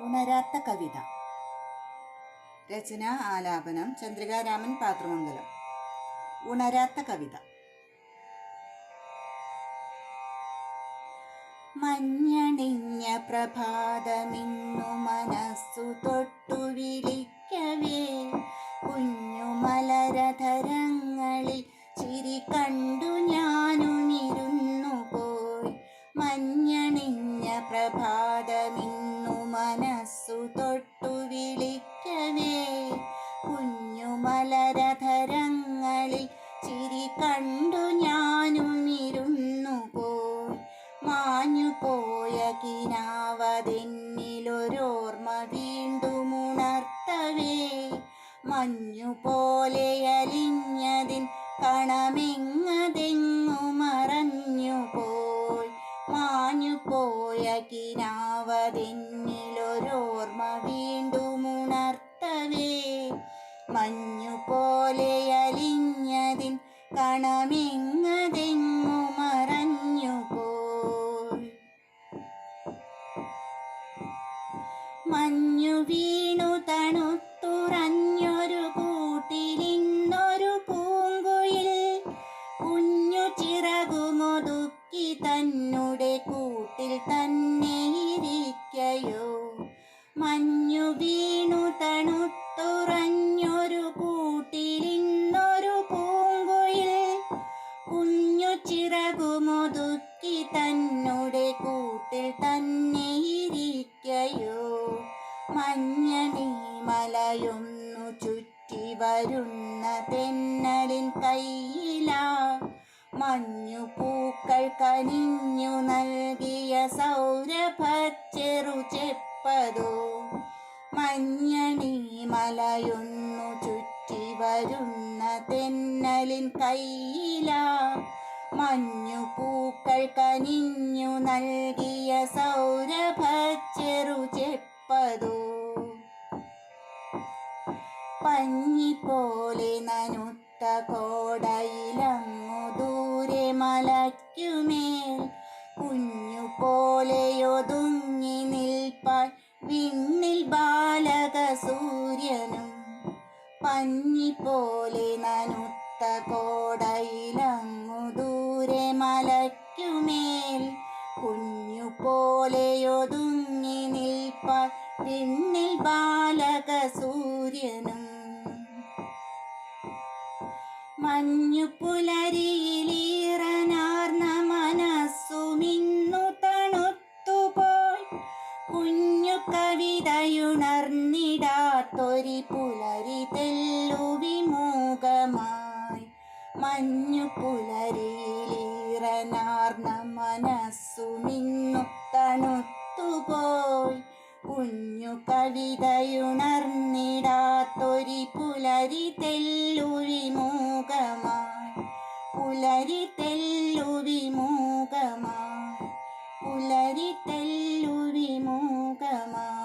ഉണരാത്ത കവിത. രചന ആലാപനം ചന്ദ്രികാരാമൻ പാത്രമംഗലം. ഉണരാത്ത കവിത. മഞ്ഞണിഞ്ഞ പ്രഭാതമിന്നു മനസ്സു തൊട്ടു വിളിക്കവേ. കുഞ്ഞു മലരധരങ്ങളിൽ ചിരി കണ്ടു ഞാനുണിരുന്നു പോയി. മഞ്ഞണിഞ്ഞ പ്രഭാതമിന്നു കുഞ്ഞു മലരധരങ്ങളിൽ ചിരി കണ്ടു ഞാനും ഇരുന്നു പോയി മാഞ്ഞു പോയ കിനാവതെന്നിലൊരോർമ്മ വീണ്ടും ഉണർത്തവേ. മഞ്ഞു പോലെ അലിഞ്ഞതിൻ കണമെങ്ങതെങ്ങു മറഞ്ഞു പോയി മാഞ്ഞു പോയ കിനാവതെന്നിലൊരോർമ്മ വീണ്ടും മഞ്ഞു പോലെ അലിഞ്ഞതിൻ കണമെങ്ങതെങ്ങു മറഞ്ഞു പോഞ്ഞു വീണു തണുത്തുറഞ്ഞൊരു വരുന്ന തെന്നലിൻ കയ്യില മഞ്ഞു പൂക്കൾ കനിഞ്ഞു നൽകിയ സൗരഭച്ചെറു ചെപ്പതോ. മഞ്ഞണി മലയൊന്നു ചുറ്റി വരുന്ന തെന്നലിൻ കയ്യില മഞ്ഞു പൂക്കൾ കനിഞ്ഞു നൽകിയ സൗരഭച്ചെറു ചെപ്പതോ. പഞ്ഞി പോലെ നനുത്ത കോടയിലങ്ങു ദൂരെ മലയ്ക്കുമേൽ കുഞ്ഞു പോലെയൊതുങ്ങി നിൽപ്പാൻ വിണ്ണിൽ ബാലക സൂര്യനും പഞ്ഞി പോലെ നനുത്ത കോടയിലങ്ങു ദൂരെ മലയ്ക്കുമേൽ കുഞ്ഞു പോലെയൊതുങ്ങി നിൽപ്പാൻ വിണ്ണിൽ ബാലക സൂര്യനും മഞ്ഞു പുലരിയിലീറനാർന്ന മനസ്സുമിന്നു തണുത്തുപോയി കുഞ്ഞു കവിതയുണർന്നിടാത്തൊരി പുലരി തെല്ലു വിമുഖമായി. മഞ്ഞു പുലരിയിലീറനാർന്ന മനസ്സുമിന്നു തണുത്തുപോയി കുഞ്ഞു കവിതയുണർന്നിടാത്തൊരി പുലരി തെല്ലു പുലരി തെല്ലുവിമൂകമാ പുലരി തെല്ലു വിമുഖമായി